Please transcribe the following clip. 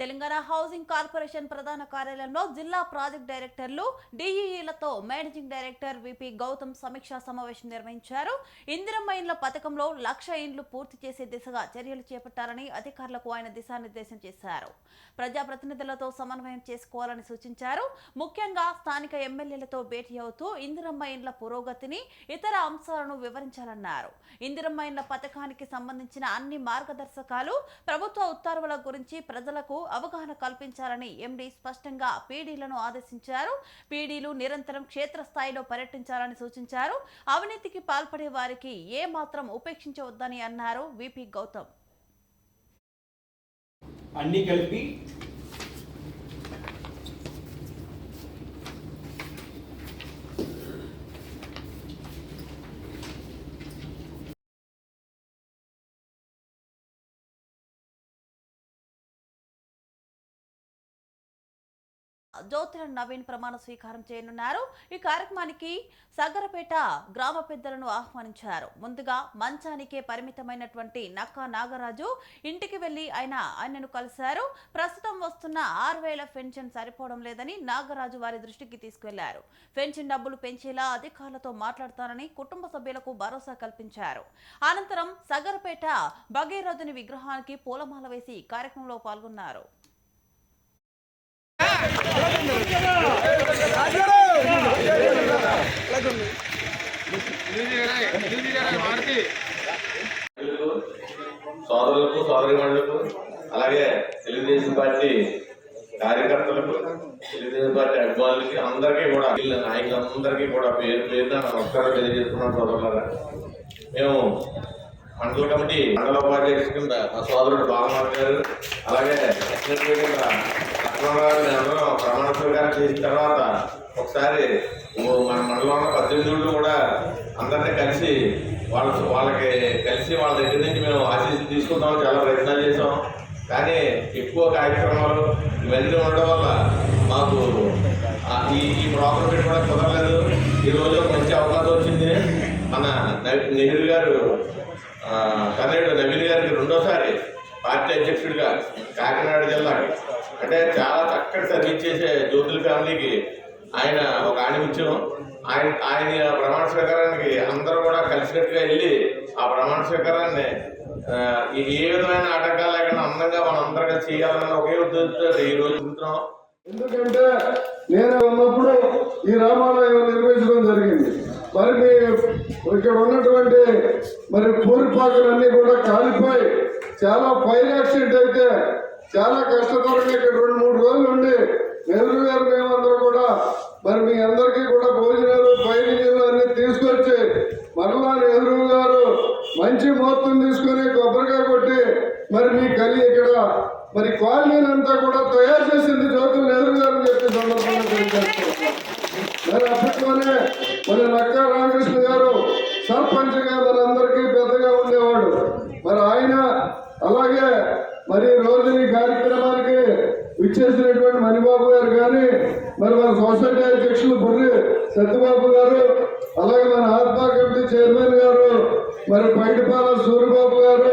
Telangana housing corporation ప్రధాన కార్యాలయంలో జిల్లా ప్రాజెక్ట్ డైరెక్టర్లు డిఈఈలతో మేనేజింగ్ డైరెక్టర్ విపి గౌతమ్ సమీక్షా సమావేశం నిర్వహించారు. ఇందిరమ్మ ఇండ్ల పథకంలో లక్ష ఇండ్లు పూర్తి చేసే దిశగా చర్యలు చేపట్టాలని అధికారులకు ఆయన దిశానిర్దేశం చేశారు. ప్రజాప్రతినిధులతో సమన్వయం చేసుకోవాలని సూచించారు. ముఖ్యంగా స్థానిక ఎమ్మెల్యేలతో భేటీ అవుతూ ఇందిరమ్మ ఇండ్ల పురోగతిని ఇతర అంశాలను వివరించాలన్నారు. ఇందిరమ్మ ఇండ్ల పథకానికి సంబంధించిన అన్ని మార్గదర్శకాలు ప్రభుత్వ ఉత్తర్వుల గురించి ప్రజలకు అవగాహన కల్పించాలని ఎండీ స్పష్టంగా పీడీలను ఆదేశించారు. పీడీలు నిరంతరం క్షేత్రస్థాయిలో పర్యటించాలని సూచించారు. అవినీతికి పాల్పడే వారికి ఏ మాత్రం ఉపేక్షించవద్దని అన్నారు. విపి గౌతమ్. అన్ని కలిపి జ్యోతిర నవీన్ ప్రమాణ స్వీకారం చేయనున్నారు. ఈ కార్యక్రమానికి సగరపేట గ్రామ పెద్దలను ఆహ్వానించారు. ముందుగా మంచానికే పరిమితమైనటువంటి నక్కా నాగరాజు ఇంటికి వెళ్ళి ఆయన ఆయనను కలిశారు. ప్రస్తుతం వస్తున్న ఆరు వేల పెన్షన్ సరిపోవడం లేదని నాగరాజు వారి దృష్టికి తీసుకెళ్ళారు. పెన్షన్ డబ్బులు పెంచేలా అధికారులతో మాట్లాడతానని కుటుంబ సభ్యులకు భరోసా కల్పించారు. అనంతరం సగరపేట భగీరథుని విగ్రహానికి పూలమాల వేసి కార్యక్రమంలో పాల్గొన్నారు. సోదరులకు సోదరిమణులకు అలాగే తెలుగుదేశం పార్టీ కార్యకర్తలకు తెలుగుదేశం పార్టీ అభిమానులకి అందరికీ కూడా వీళ్ళ నాయకులందరికీ కూడా పేరు పేరున నమస్కారం తెలియజేస్తున్నాను సోదరులారా. మేము మండల కమిటీ మండల ఉపాధ్యక్షుడు కింద మా సోదరుడు బాలమార్ గారు అలాగే సెక్రటరీ కింద లక్ష్మణరావు గారు మేము ప్రమాణ స్వీకారం చేసిన తర్వాత ఒకసారి మన మండలంలో పద్దెనిమిది కూడా అందరినీ కలిసి వాళ్ళ వాళ్ళకి కలిసి వాళ్ళ దగ్గర నుంచి మేము ఆశీస్సులు తీసుకుందాం చాలా ప్రయత్నాలు చేసాం కానీ ఎక్కువ కార్యక్రమాలు ఇవన్నీ ఉండడం వల్ల మాకు ఈ ఈ ప్రోగ్రాం పెట్టుకోవడం కుదరలేదు. ఈరోజు మంచి అవకాశం వచ్చింది. మన నెహ్రూ గారు తనయుడు నవీన్ గారికి రెండోసారి పార్టీ అధ్యక్షుడిగా కాకినాడ జిల్లా అంటే చాలా చక్కటి సర్వీస్ చేసే జ్యోతుల ఫ్యామిలీకి ఆయన ఒక ఆణిమిత్యం ఆయన ఆయన ప్రమాణ స్వీకారానికి అందరూ కూడా కలిసికట్టుగా వెళ్ళి ఆ ప్రమాణ స్వీకారాన్ని ఏ విధమైన ఆటంకాలు లేకుండా అందంగా మనం అందరం కలిసి చేయాలన్న ఒకే ఉద్దేశంతో ఈ రోజు చూస్తున్నాం ఎందుకంటే నేను ఉన్నప్పుడు ఈ రామాలయం నిర్మించడం జరిగింది. మరి మీ ఇక్కడ ఉన్నటువంటి మరి పూరిపాకులన్నీ కూడా కాలిపోయి చాలా ఫైర్ యాక్సిడెంట్ అయితే చాలా కష్టతరంగా ఇక్కడ రెండు మూడు రోజులు ఉండి. నెల్లూరు గారు మేమందరూ కూడా మరి మీ అందరికీ కూడా భోజనాలు పైరు అన్ని తీసుకొచ్చి మరలా నెహ్రూ గారు మంచి మొత్తం తీసుకొని కొబ్బరికాయ కొట్టి మరి మీ కలి ఇక్కడ మరి కాలనీని అంతా కూడా తయారు చేసింది జ్యోతులు నెహ్రూ గారు అని చెప్పి సందర్భంగా తెలియజేస్తున్నాం. మరి అప్పట్లోనే మరి నక్కా రామకృష్ణ గారు సర్పంచ్గా మనందరికీ అందరికీ పెద్దగా ఉండేవాడు. మరి ఆయన అలాగే మరి ఈ రోజు ఈ కార్యక్రమానికి విచ్చేసినటువంటి మణిబాబు గారు కానీ మరి మన సొసైటీ అధ్యక్షులు బుర్రి సత్యబాబు గారు అలాగే మన ఆత్మా కమిటీ చైర్మన్ గారు మరి పైటిపాల సూర్యబాబు గారు